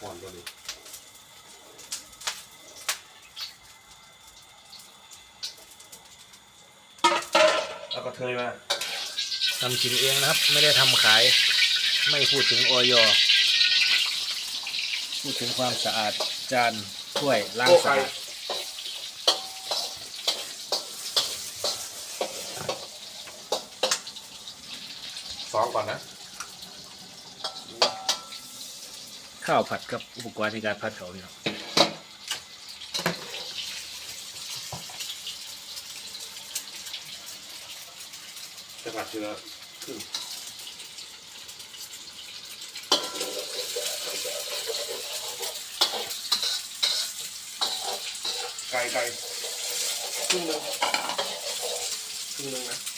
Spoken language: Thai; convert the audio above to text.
ห่อนตัวนี้เอากระเทยมาทำกินเองนะครับ ไม่ได้ทำขาย ไม่พูดถึงออยพูดถึงความสะอาดจานถ้วยล้างสะอาดซ้อมก่อนนะ ข้าวผัดกับอุปกรณ์ในการผัดเขาเนี่ยจะผัดทีละครึ่งไก่ไก่ครึ่งหนึงนะ